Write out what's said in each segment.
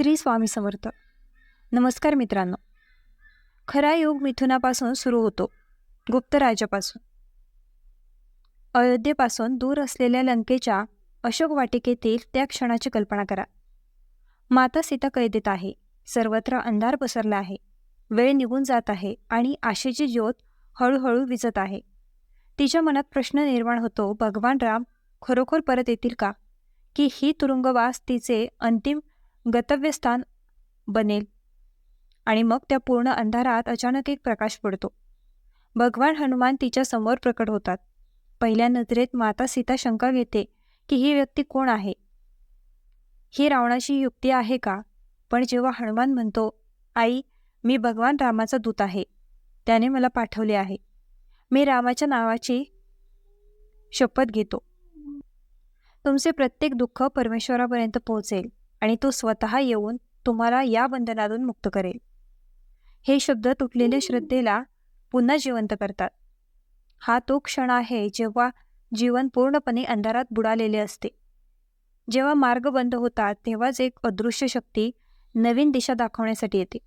श्री स्वामी समर्थ. नमस्कार मित्रांनो. खरा योग मिथुनापासून सुरू होतो गुप्तराजापासून अयोध्येपासून दूर असलेल्या लंकेच्या अशोक वाटिकेतील त्या क्षणाची कल्पना करा. माता सीता कैदेत आहे सर्वत्र अंधार पसरला आहे वेळ निघून जात आहे आणि आशेची ज्योत हळूहळू विजत आहे. तिच्या मनात प्रश्न निर्माण होतो भगवान राम खरोखर परत येतील का? की ही तुरुंगवास तिचे अंतिम गतव्यस्थान बनेल. आणि मग त्या पूर्ण अंधारात अचानक एक प्रकाश पडतो. भगवान हनुमान तिच्या समोर प्रकट होतात. पहिल्या नजरेत माता सीता शंका घेते की ही व्यक्ती कोण आहे? ही रावणाची युक्ती आहे का? पण जेव्हा हनुमान म्हणतो आई मी भगवान रामाचा दूत आहे. त्याने मला पाठवले आहे. मी रामाच्या नावाची शपथ घेतो. तुमचे प्रत्येक दुःख परमेश्वरापर्यंत पोहोचेल. आणि तो स्वतः येऊन तुम्हाला या बंधनातून मुक्त करेल. हे शब्द तुटलेल्या श्रद्धेला पुन्हा जिवंत करतात. हा तो क्षण आहे जेव्हा जीवन पूर्णपणे अंधारात बुडालेले असते. जेव्हा मार्ग बंद होतात तेव्हाच एक अदृश्य शक्ती नवीन दिशा दाखवण्यासाठी येते.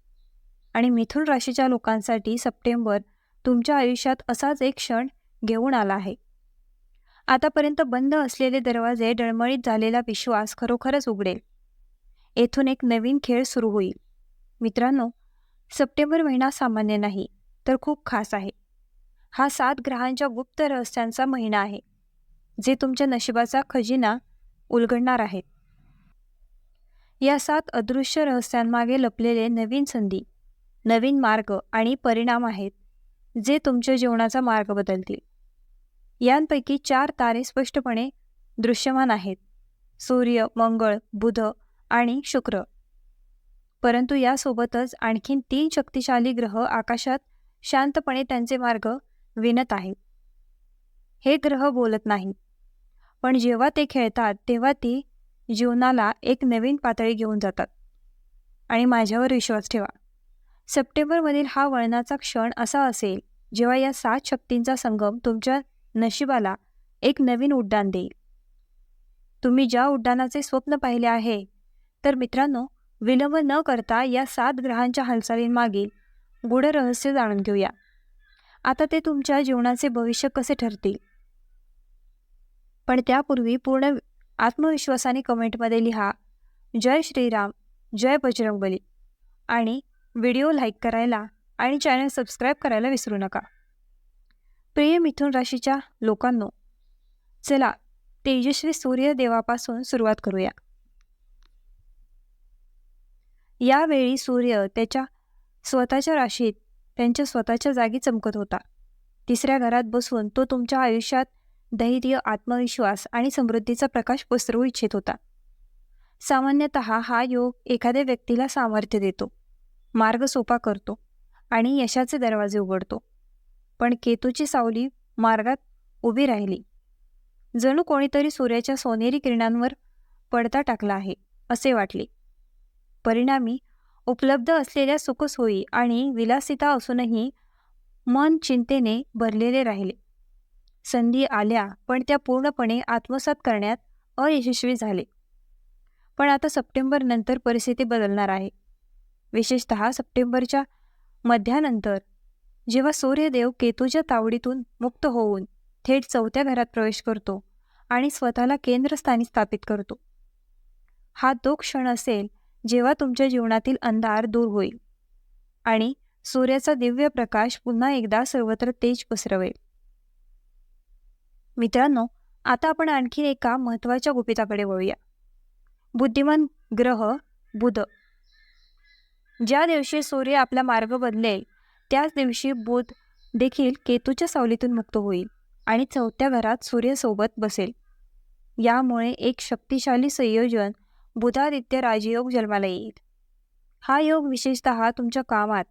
आणि मिथुन राशीच्या लोकांसाठी सप्टेंबर तुमच्या आयुष्यात असाच एक क्षण घेऊन आला आहे. आतापर्यंत बंद असलेले दरवाजे डळमळीत झालेला विश्वास खरोखरच उघडेल. येथून एक नवीन खेळ सुरू होईल. मित्रांनो सप्टेंबर महिना सामान्य नाही तर खूप खास आहे. हा सात ग्रहांच्या गुप्त रहस्यांचा महिना आहे जे तुमच्या नशिबाचा खजिना उलगडणार आहेत. या सात अदृश्य रहस्यांमागे लपलेले नवीन संधी नवीन मार्ग आणि परिणाम आहेत जे तुमच्या जीवनाचा मार्ग बदलतील. यांपैकी चार तारे स्पष्टपणे दृश्यमान आहेत. सूर्य मंगळ बुध आणि शुक्र. परंतु यासोबतच आणखीन तीन शक्तिशाली ग्रह आकाशात शांतपणे त्यांचे मार्ग विणत आहेत. हे ग्रह बोलत नाहीत पण जेव्हा ते खेळतात तेव्हा ती जीवनाला एक नवीन पातळी घेऊन जातात. आणि माझ्यावर विश्वास ठेवा. सप्टेंबरमधील हा वळणाचा क्षण असा असेल जेव्हा या सात शक्तींचा संगम तुमच्या नशिबाला एक नवीन उड्डाण देईल. तुम्ही ज्या उड्डाणाचे स्वप्न पाहिले आहे तर मित्रांनो विलंब न करता या सात ग्रहांच्या हालचालींमागील गूढ रहस्य जाणून घेऊया. आता ते तुमच्या जीवनाचे भविष्य कसे ठरतील? पण त्यापूर्वी पूर्ण आत्मविश्वासाने कमेंटमध्ये लिहा जय श्रीराम जय बजरंगबली आणि व्हिडिओ लाईक करायला आणि चॅनल सबस्क्राईब करायला विसरू नका. प्रिय मिथुन राशीच्या लोकांनो चला तेजस्वी सूर्यदेवापासून सुरुवात करूया. यावेळी सूर्य त्याच्या स्वतःच्या राशीत त्यांच्या स्वतःच्या जागी चमकत होता. तिसऱ्या घरात बसून तो तुमच्या आयुष्यात धैर्य आत्मविश्वास आणि समृद्धीचा प्रकाश पसरवू इच्छित होता. सामान्यतः हा योग एखाद्या व्यक्तीला सामर्थ्य देतो मार्ग सोपा करतो आणि यशाचे दरवाजे उघडतो. पण केतूची सावली मार्गात उभी राहिली. जणू कोणीतरी सूर्याच्या सोनेरी किरणांवर पडता टाकला आहे असे वाटले. परिणामी उपलब्ध असलेल्या सुखसोयी आणि विलासिता असूनही मन चिंतेने भरलेले राहिले. संधी आल्या पण त्या पूर्णपणे आत्मसात करण्यात अयशस्वी झाले. पण आता सप्टेंबर नंतर परिस्थिती बदलणार आहे. विशेषत सप्टेंबरच्या मध्यानंतर जेव्हा सूर्यदेव केतूच्या तावडीतून मुक्त होऊन थेट चौथ्या घरात प्रवेश करतो आणि स्वतःला केंद्रस्थानी स्थापित करतो. हा तो क्षण असेल जेव्हा तुमच्या जीवनातील अंधार दूर होईल. आणि सूर्याचा दिव्य प्रकाश पुन्हा एकदा सर्वत्र तेज पसरवेल. मित्रांनो आता आपण आणखी एका महत्त्वाच्या गुपिताकडे वळूया. बुद्धिमान ग्रह बुध. ज्या दिवशी सूर्य आपला मार्ग बदलेल त्याच दिवशी बुध देखील केतूच्या सावलीतून मुक्त होईल आणि चौथ्या घरात सूर्यसोबत बसेल. यामुळे एक शक्तिशाली संयोजन बुधादित्य राजयोग जन्माला येईल. हा योग विशेषत तुमच्या कामात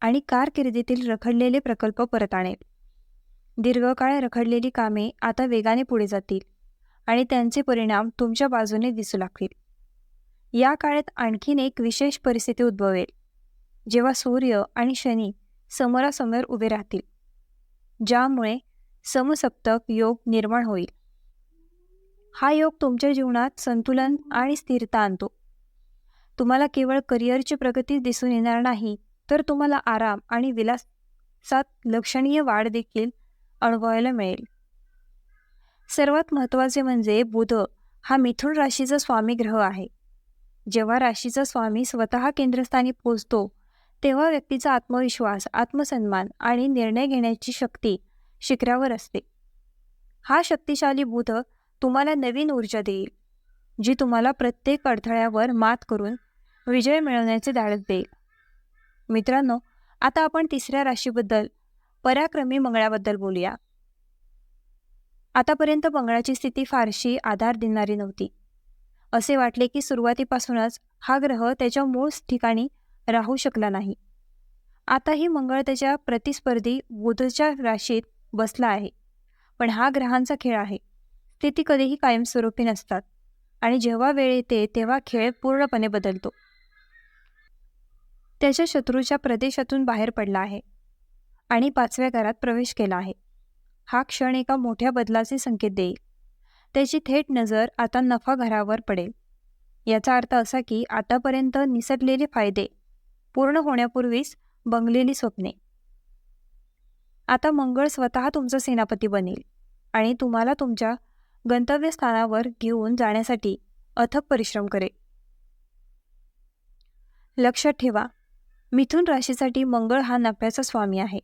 आणि कारकिर्दीतील रखडलेले प्रकल्प परत आणेल. दीर्घकाळ रखडलेली कामे आता वेगाने पुढे जातील आणि त्यांचे परिणाम तुमच्या बाजूने दिसू लागतील. या काळात आणखीन एक विशेष परिस्थिती उद्भवेल. जेव्हा सूर्य आणि शनी समोरासमोर उभे राहतील ज्यामुळे समसप्तक योग निर्माण होईल. हा योग तुमच्या जीवनात संतुलन आणि स्थिरता आणतो. तुम्हाला केवळ करिअरची प्रगती दिसून येणार नाही तर तुम्हाला आराम आणि विलासात लक्षणीय वाढ देखील अनुभवायला मिळेल. सर्वात महत्त्वाचे म्हणजे बुध हा मिथुन राशीचा स्वामी ग्रह आहे. जेव्हा राशीचा स्वामी स्वतः केंद्रस्थानी पोचतो तेव्हा व्यक्तीचा आत्मविश्वास आत्मसन्मान आणि निर्णय घेण्याची शक्ती शिखरावर असते. हा शक्तिशाली बुध तुम्हाला नवीन ऊर्जा देईल जी तुम्हाला प्रत्येक अडथळ्यावर मात करून विजय मिळवण्याचे धाडस देईल. मित्रांनो आता आपण तिसऱ्या राशीबद्दल पराक्रमी मंगळाबद्दल बोलूया. आतापर्यंत मंगळाची स्थिती फारशी आधार देणारी नव्हती. असे वाटले की सुरुवातीपासूनच हा ग्रह त्याच्या मूळ ठिकाणी राहू शकला नाही. आताही मंगळ त्याच्या प्रतिस्पर्धी बुधच्या राशीत बसला आहे. पण हा ग्रहांचा खेळ आहे. स्थिती कधीही कायमस्वरूपी नसतात. आणि जेव्हा वेळ येते तेव्हा खेळ पूर्णपणे बदलतो. त्याच्या शत्रूच्या प्रदेशातून बाहेर पडला आहे आणि पाचव्या घरात प्रवेश केला आहे. हा क्षण एका मोठ्या बदलाचे संकेत देईल. त्याची थेट नजर आता नफा घरावर पडेल. याचा अर्थ असा की आतापर्यंत निसटलेले फायदे पूर्ण होण्यापूर्वीच बंगलेली स्वप्ने. आता मंगळ स्वतः तुमचा सेनापती बनेल आणि तुम्हाला तुमच्या गंतव्यस्थानावर घेऊन जाण्यासाठी अथक परिश्रम करे. लक्षात ठेवा. मिथुन राशीसाठी मंगळ हा नफ्याचा स्वामी आहे.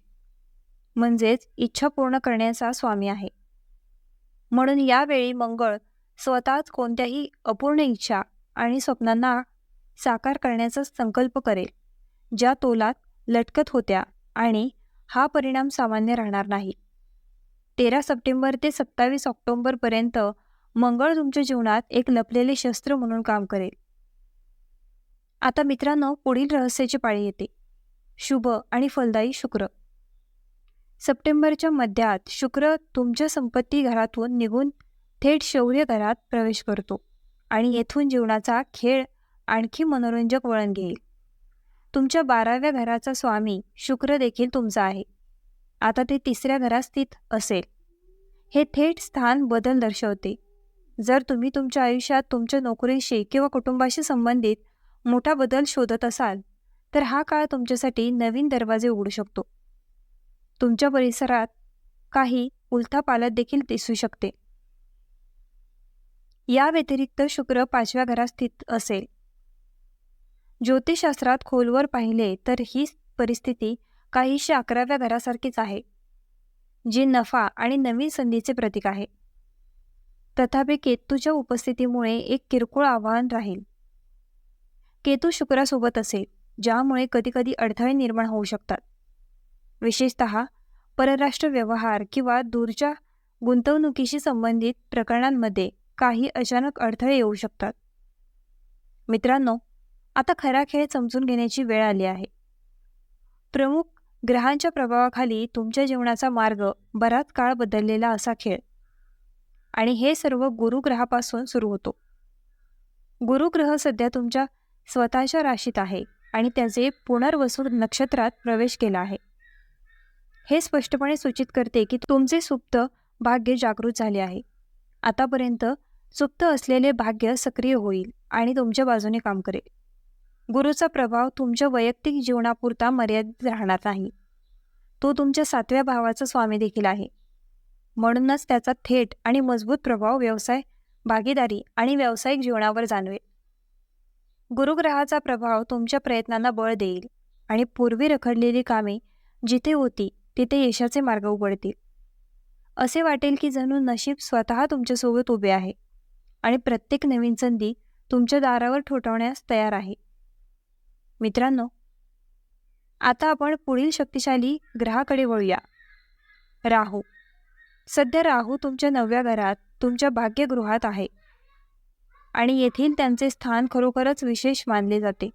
म्हणजेच इच्छा पूर्ण करण्याचा स्वामी आहे. म्हणून यावेळी मंगळ स्वतःच कोणत्याही अपूर्ण इच्छा आणि स्वप्नांना साकार करण्याचा संकल्प करेल ज्या तोलात लटकत होत्या आणि हा परिणाम सामान्य राहणार नाही. तेरा सप्टेंबर ते सत्तावीस ऑक्टोंबरपर्यंत मंगळ तुमच्या जीवनात एक लपलेले शस्त्र म्हणून काम करेल. आता मित्रांनो पुढील रहस्याची पाळी येते. शुभ आणि फलदायी शुक्र. सप्टेंबरच्या मध्यात शुक्र तुमच्या संपत्ती घरातून निघून थेट शौर्य घरात प्रवेश करतो आणि येथून जीवनाचा खेळ आणखी मनोरंजक वळण घेईल. तुमच्या बाराव्या घराचा स्वामी शुक्र देखील तुमचा आहे. आता ते तिसऱ्या घरात स्थित असेल. हे थेट स्थान बदल दर्शवते. जर तुम्ही तुमच्या आयुष्यात तुमच्या नोकरीशी किंवा कुटुंबाशी संबंधित मोठा बदल शोधत असाल तर हा काळ तुमच्यासाठी नवीन दरवाजे उघडू शकतो. तुमच्या परिसरात काही उलथापालत देखील दिसू शकते. या व्यतिरिक्त शुक्र पाचव्या घरात स्थित असेल. ज्योतिषशास्त्रात खोलवर पाहिले तर ही परिस्थिती काहीशी अकराव्या घरासारखीच आहे जी नफा आणि नवीन संधीचे प्रतीक आहे. तथापि केतूच्या उपस्थितीमुळे एक किरकोळ आव्हान राहील. केतू शुक्रासोबत असेल ज्यामुळे कधीकधी अडथळे निर्माण होऊ शकतात. विशेषत परराष्ट्र व्यवहार किंवा दूरच्या गुंतवणुकीशी संबंधित प्रकरणांमध्ये काही अचानक अडथळे येऊ शकतात. मित्रांनो आता खरा खेळ समजून घेण्याची वेळ आली आहे. प्रमुख ग्रहांच्या प्रभावाखाली तुमच्या जीवनाचा मार्ग बराच काळ बदललेला असा खेळ. आणि हे सर्व गुरुग्रहापासून सुरू होतो. गुरुग्रह सध्या तुमच्या स्वतःच्या राशीत आहे आणि त्याचे पुनर्वसू नक्षत्रात प्रवेश केला आहे. हे स्पष्टपणे सूचित करते की तुमचे सुप्त भाग्य जागृत झाले आहे. आतापर्यंत सुप्त असलेले भाग्य सक्रिय होईल आणि तुमच्या बाजूने काम करेल. गुरुचा प्रभाव तुमच्या वैयक्तिक जीवनापुरता मर्यादित राहणार नाही. तो तुमच्या सातव्या भावाचा स्वामी देखील आहे. म्हणूनच त्याचा थेट आणि मजबूत प्रभाव व्यवसाय भागीदारी आणि व्यावसायिक जीवनावर जाणवेल. गुरुग्रहाचा प्रभाव तुमच्या प्रयत्नांना बळ देईल आणि पूर्वी रखडलेली कामे जिथे होती तिथे यशाचे मार्ग उघडतील. असे वाटेल की जणू नशीब स्वतः तुमच्यासोबत उभे आहे आणि प्रत्येक नवीन संधी तुमच्या दारावर ठोठावण्यास तयार आहे. मित्रांनो आता आपण पुढील शक्तिशाली ग्रहाकडे वळूया. राहू. सध्या राहू तुमच्या नवव्या घरात तुमच्या भाग्यगृहात आहे. आणि येथील त्यांचे स्थान खरोखरच विशेष मानले जाते.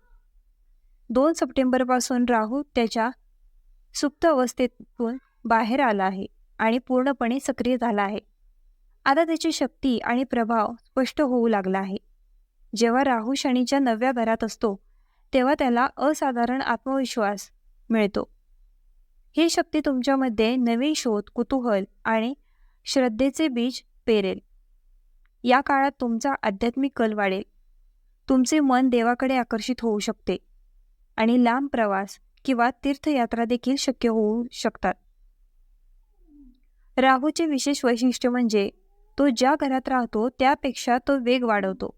दोन सप्टेंबरपासून राहू त्याच्या सुप्त अवस्थेतून बाहेर आला आहे आणि पूर्णपणे सक्रिय झाला आहे. आता त्याची शक्ती आणि प्रभाव स्पष्ट होऊ लागला आहे. जेव्हा राहू शनीच्या नवव्या घरात असतो तेव्हा त्याला असाधारण आत्मविश्वास मिळतो. ही शक्ती तुमच्यामध्ये नवीन शोध कुतूहल आणि श्रद्धेचे बीज पेरेल. या काळात तुमचा आध्यात्मिक कल वाढेल. तुमचे मन देवाकडे आकर्षित होऊ शकते आणि लांब प्रवास किंवा तीर्थयात्रा देखील शक्य होऊ शकतात. राहूचे विशेष वैशिष्ट्य म्हणजे तो ज्या घरात राहतो त्यापेक्षा तो वेग वाढवतो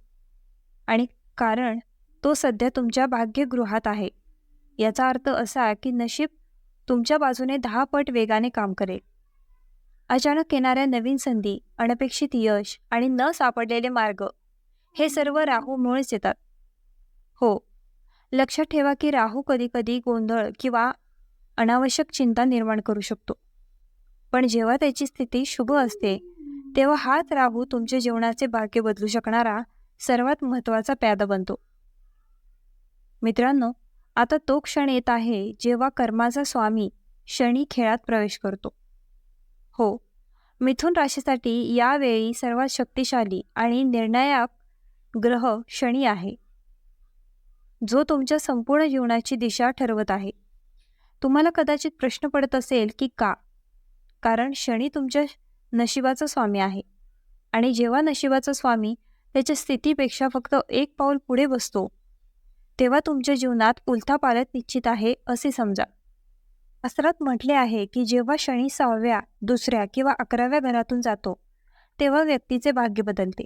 आणि कारण तो सध्या तुमच्या भाग्यगृहात आहे. याचा अर्थ असा की नशीब तुमच्या बाजूने दहा पट वेगाने काम करेल. अचानक येणाऱ्या नवीन संधी अनपेक्षित यश आणि न सापडलेले मार्ग हे सर्व राहूमुळेच येतात हो लक्षात ठेवा की राहू कधीकधी गोंधळ किंवा अनावश्यक चिंता निर्माण करू शकतो. पण जेव्हा त्याची स्थिती शुभ असते तेव्हा हाच राहू तुमच्या जीवनाचे भाग्य बदलू शकणारा सर्वात महत्त्वाचा प्यादा बनतो. मित्रांनो आता तो क्षण येत आहे जेव्हा कर्माचा स्वामी शनी खेळात प्रवेश करतो. हो मिथुन राशीसाठी यावेळी सर्वात शक्तिशाली आणि निर्णायक ग्रह शनी आहे. जो तुमच्या संपूर्ण जीवनाची दिशा ठरवत आहे. तुम्हाला कदाचित प्रश्न पडत असेल की का? कारण शनी तुमच्या नशिबाचा स्वामी आहे. आणि जेव्हा नशिबाचा स्वामी त्याच्या स्थितीपेक्षा फक्त एक पाऊल पुढे बसतो तेव्हा तुमच्या जीवनात उलथापालट निश्चित आहे असे समजा. शास्त्रात म्हटले आहे की जेव्हा शनी सहाव्या दुसऱ्या किंवा अकराव्या घरातून जातो तेव्हा व्यक्तीचे भाग्य बदलते.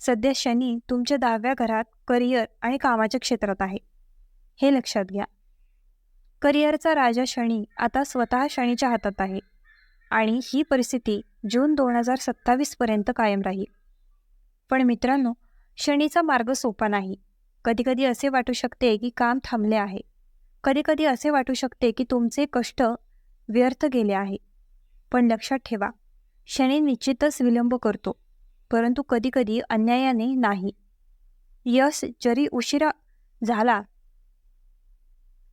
सध्या शनी तुमच्या दहाव्या घरात करिअर आणि कामाच्या क्षेत्रात आहे. हे लक्षात घ्या. करिअरचा राजा शनी आता स्वतः शनीच्या हातात आहे आणि ही परिस्थिती जून दोन हजार सत्तावीसपर्यंत कायम राहील. पण मित्रांनो शनीचा मार्ग सोपा नाही. कधीकधी असे वाटू शकते की काम थांबले आहे. कधीकधी असे वाटू शकते की तुमचे कष्ट व्यर्थ गेले आहे. पण लक्षात ठेवा शनी निश्चितच विलंब करतो परंतु कधीकधी अन्यायाने नाही. यश जरी उशिरा झाला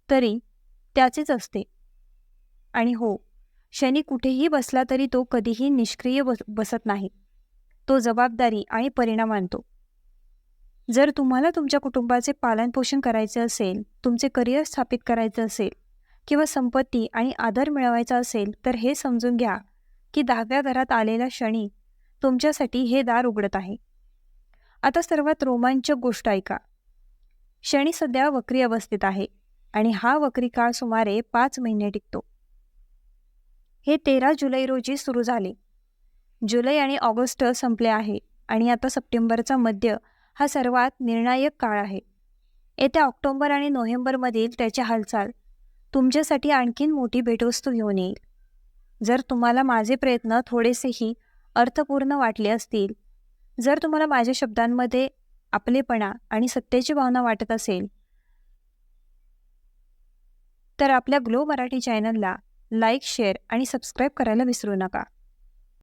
तरी त्याचेच असते. आणि हो शनी कुठेही बसला तरी तो कधीही निष्क्रिय बस बसत नाही. तो जबाबदारी आणि परिणाम आणतो. जर तुम्हाला तुमच्या कुटुंबाचे पालनपोषण करायचे असेल तुमचे करिअर स्थापित करायचे असेल किंवा संपत्ती आणि आदर मिळवायचा असेल तर हे समजून घ्या की दहाव्या घरात आलेला शनी तुमच्यासाठी हे दार उघडत आहे. आता सर्वात रोमांचक गोष्ट ऐका. शनी सध्या वक्री अवस्थेत आहे आणि हा वक्री काळ सुमारे पाच महिने टिकतो. हे तेरा जुलै रोजी सुरू झाले. जुलै आणि ऑगस्ट संपले आहे आणि आता सप्टेंबरचा मध्य हा सर्वात निर्णायक काळ आहे. येत्या ऑक्टोबर आणि नोव्हेंबरमधील त्याची हालचाल तुमच्यासाठी आणखीन मोठी भेटवस्तू घेऊन येईल. जर तुम्हाला माझे प्रयत्न थोडेसेही अर्थपूर्ण वाटले असतील जर तुम्हाला माझ्या शब्दांमध्ये आपलेपणा आणि सत्तेची भावना वाटत असेल तर आपल्या ग्लो मराठी चॅनलला लाईक शेअर आणि सबस्क्राईब करायला विसरू नका.